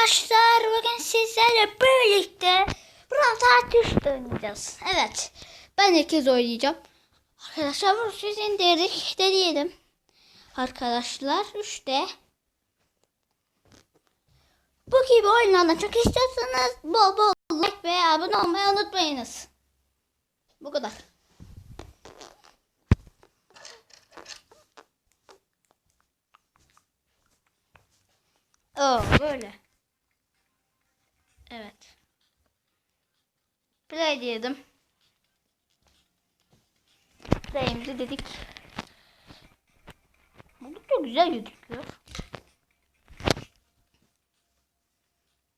arkadaşlar bugün sizlerle birlikte Brawl Stars oynayacağız. Evet ben ilk kez oynayacağım. Arkadaşlar bunu siz indirdik deneyelim. Arkadaşlar işte bu gibi oyunlardan çok istiyorsanız bol bol like ve abone olmayı unutmayınız. Bu kadar. Oo böyle. Play diyelim. Play'imizi dedik. Oldukça güzel gözüküyor.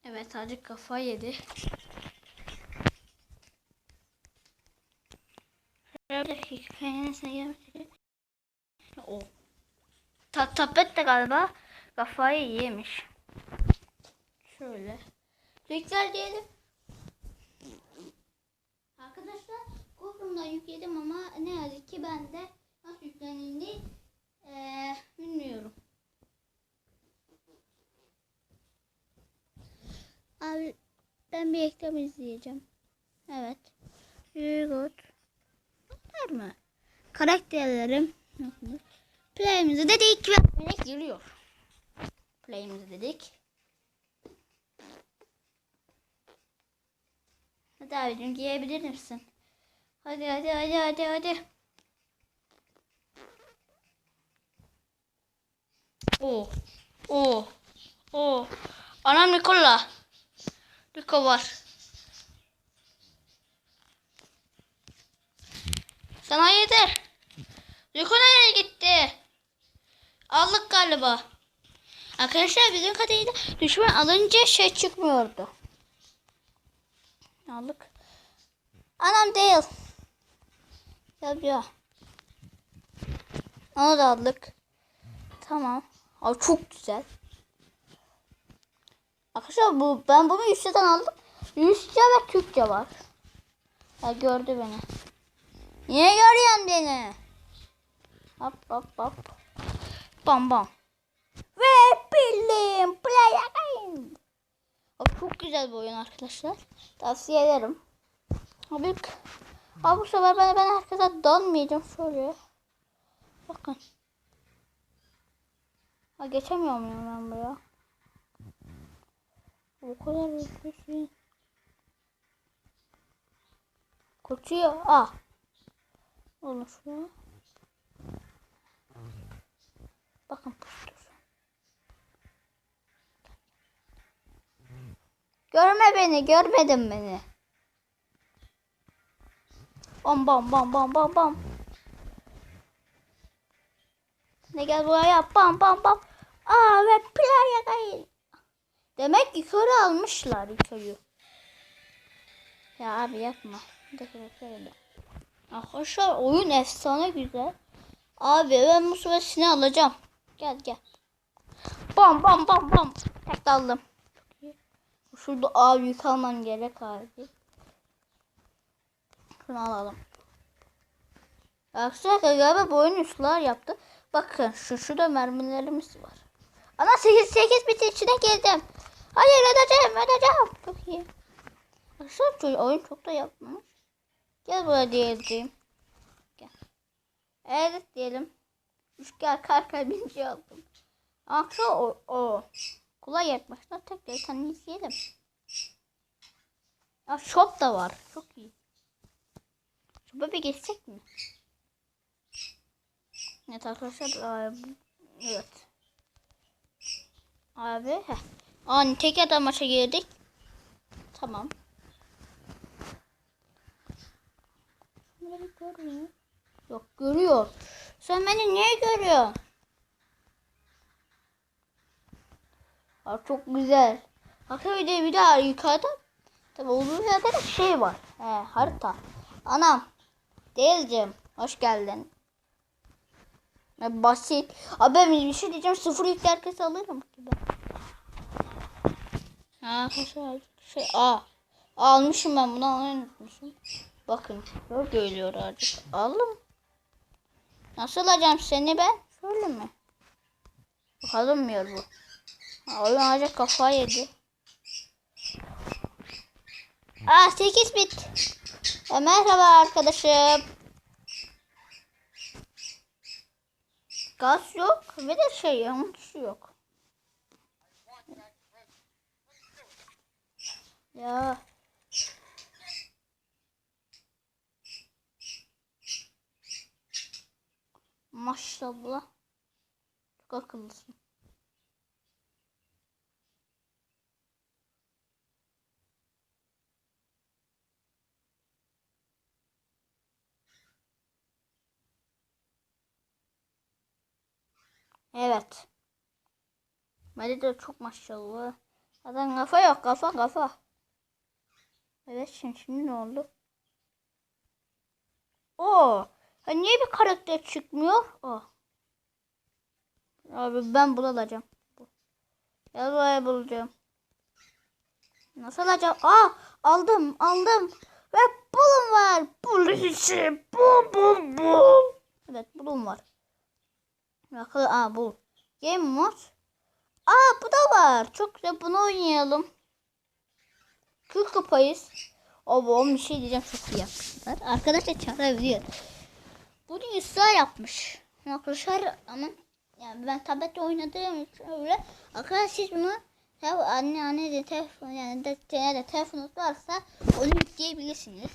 Evet azıcık kafa yedi. O. Ta tapet de galiba kafayı yemiş. Şöyle. Tekrar diyelim. Arkadaşlar Google'dan yükledim ama ne yazık ki ben de nasıl yüklenildi eee, bilmiyorum. Abi ben bir reklam izleyeceğim. Evet. Yürüt. Var mı? Karakterlerim. Play'imizi dedik ve melek geliyor. Play'imizi dedik. Hadi abicim giyebilir misin? Hadi hadi hadi hadi hadi. Oo. Oo. Oo. Anam Nikola. Niko var. Sana yeter. Niko nereye gitti? Aldık galiba. Arkadaşlar bizim kadarıyla düşman alınca şey çıkmıyordu. Aldık. Anam değil. Yapıyor. Onu da aldık. Tamam. Aa, çok güzel. Arkadaşlar bu ben bunu Yusuf'tan aldım. Yusufça ve Türkçe var. Ha, gördü beni. Niye görüyorsun beni? Hop hop hop. Bam bam. Ve bildim. Play again. Abi çok güzel bir oyun arkadaşlar. Tavsiye ederim. Abi, abi bu sefer ben, ben herkese donmayacağım şöyle. Bakın. Ha geçemiyor muyum ben buraya? Bu kadar büyük şey. Koçuyor. Ah. Oğlum şuraya. Bakın pustur. Görme beni, görmedin beni. Bam bam bam bam bam bam. Ne gel buraya bam bam bam. Aa ve playa kayın. Demek ki körü almışlar köyü. Ya abi yapma. Arkadaşlar oyun efsane güzel. Abi ben bu sefer seni alacağım. Gel gel. Bam bam bam bam. Tek aldım. Şurada abi yük almam gerek abi. Şunu alalım. Arkadaşlar galiba bu oyun üstler yaptı. Bakın şu şurada mermilerimiz var. Ana 8 8 bitin içine girdim. Hayır edeceğim edeceğim. Çok iyi. Arkadaşlar oyun çok da yapmamış. Gel buraya diyeceğim. Gel. Evet diyelim. Üçgen karka birinci aldım. Aksa o, o. Kolay yapmışlar. Tekrar tane izleyelim. Ya shop da var. Çok iyi. Shop'a bir geçsek mi? Evet arkadaşlar. Abi, evet. Abi. Heh. Ani tek adam maça girdik. Tamam. Beni görmüyor. Yok görüyor. Sen beni niye görüyorsun? Aa, çok güzel. Bakın bir de bir daha yukarıda. Tabi olduğu yerde de şey var. He, harita. Anam. Değilcim. Hoş geldin. Ya, basit. Abi ben bir şey diyeceğim. Sıfır yükle herkes alırım gibi. Ha, arkadaşlar şey a almışım ben bunu almayı unutmuşum. Bakın böyle geliyor artık. Aldım. Nasıl alacağım seni ben? Şöyle mi? Alınmıyor bu. Oyun ancak kafa yedi. Aa 8 bit. E, merhaba arkadaşım. Gaz yok ve de şey yağmur su yok. Ya. Maşallah. Çok akıllısın. Evet. Bende de çok maşallah. Zaten kafa yok kafa kafa. Evet şimdi, şimdi ne oldu? Oo. Ha niye bir karakter çıkmıyor? Oh. Abi ben bunu alacağım. Gel buraya bulacağım. Nasıl alacağım? Aa aldım aldım. Ve bulum var. Bul işi. Bul bul bul. Evet bulum var. Bakın aa bul. Game mod. Aa bu da var. Çok güzel bunu oynayalım. 40 kupayız. O bir şey diyeceğim çok iyi yapmışlar. Arkadaşlar çağırabiliyor. Bunu Yusra yapmış. Arkadaşlar ama yani ben tablette oynadığım için öyle. Arkadaşlar siz bunu anne anne de telefon yani de, de telefonunuz varsa onu yükleyebilirsiniz.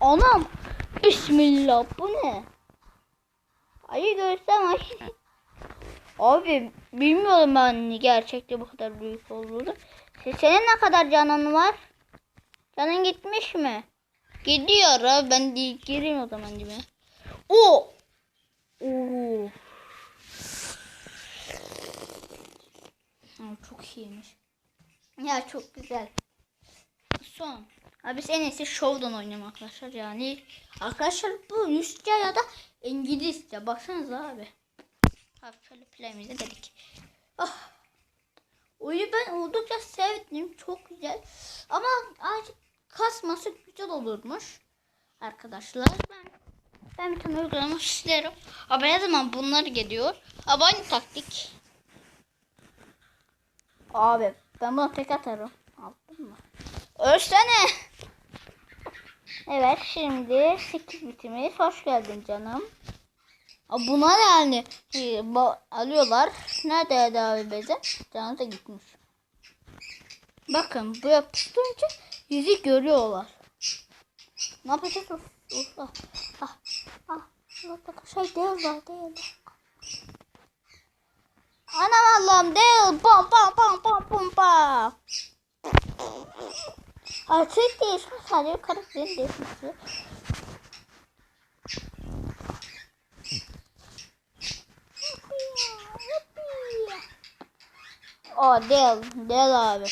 Anam! Bismillah bu ne? Ayı görsem ay. Abi bilmiyorum ben gerçekte bu kadar büyük olduğunu. Senin ne kadar canın var? Canın gitmiş mi? Gidiyor abi ben de gireyim o zaman gibi. O. Oo. Çok iyiymiş. Ya çok güzel. Son. Abi en iyisi şovdan oynayalım arkadaşlar. Yani arkadaşlar bu Rusça ya da İngilizce. Baksanıza abi. Abi şöyle play'imizi dedik. Ah. Oyunu ben oldukça sevdim. Çok güzel. Ama azıcık kasması güzel olurmuş. Arkadaşlar ben ben bir tane uygulama isterim. Ama ne zaman bunlar geliyor? Ama aynı taktik. Abi ben bunu tek atarım. Aldın mı? Ölsene. Evet şimdi 8 bitimiz. Hoş geldin canım. Buna yani e, alıyorlar. Nerede abi beze? Canı da gitmiş. Bakın bu yapıştırınca yüzü görüyorlar. Ne yapacağız? Ah, ah, ah. Şey değil var değil. Anam Allah'ım değil. Pam pam pam pam pam pam. Artık değişmiş sadece karakterin değişmesi. O değil. Değil abi.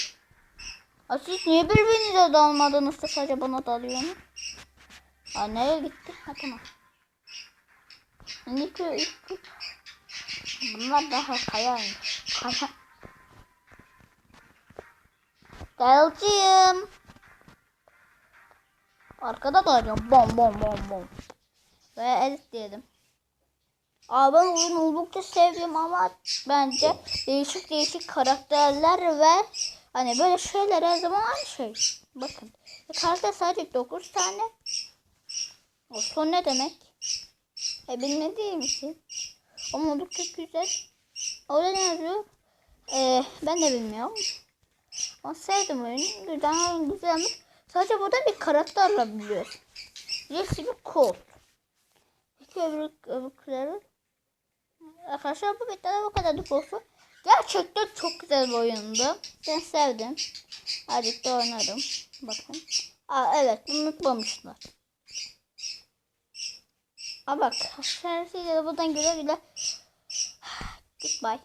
Aa, siz niye birbirinize dalmadınız da sadece bana dalıyorsunuz? Aa nereye gitti? Ha tamam. İlk, ilk, Bunlar daha kayaymış. Kaya. Delciyim. Arkada dalacağım. Bom bom bom bom. Ve edit diyelim. Aa ben oyunu oldukça sevdim ama bence değişik değişik karakterler ve hani böyle şeyler her zaman aynı şey. Bakın. Karakter sadece 9 tane. O son ne demek? E bilmedi değil misin? Ama oldukça güzel. Orada ne yazıyor? Ee, ben de bilmiyorum. Ama sevdim oyunu. Güzel oyun güzelmiş. Sadece burada bir karakter alabiliyoruz. Birisi bir kod. Peki öbür, öbürleri? Arkadaşlar bu videoda bu kadarlık olsun. Gerçekten çok güzel bir oyundu. Ben sevdim. Hadi de oynarım. Bakın. Aa evet unutmamışlar. Aa bak. Her şeyleri buradan güle güle. Goodbye.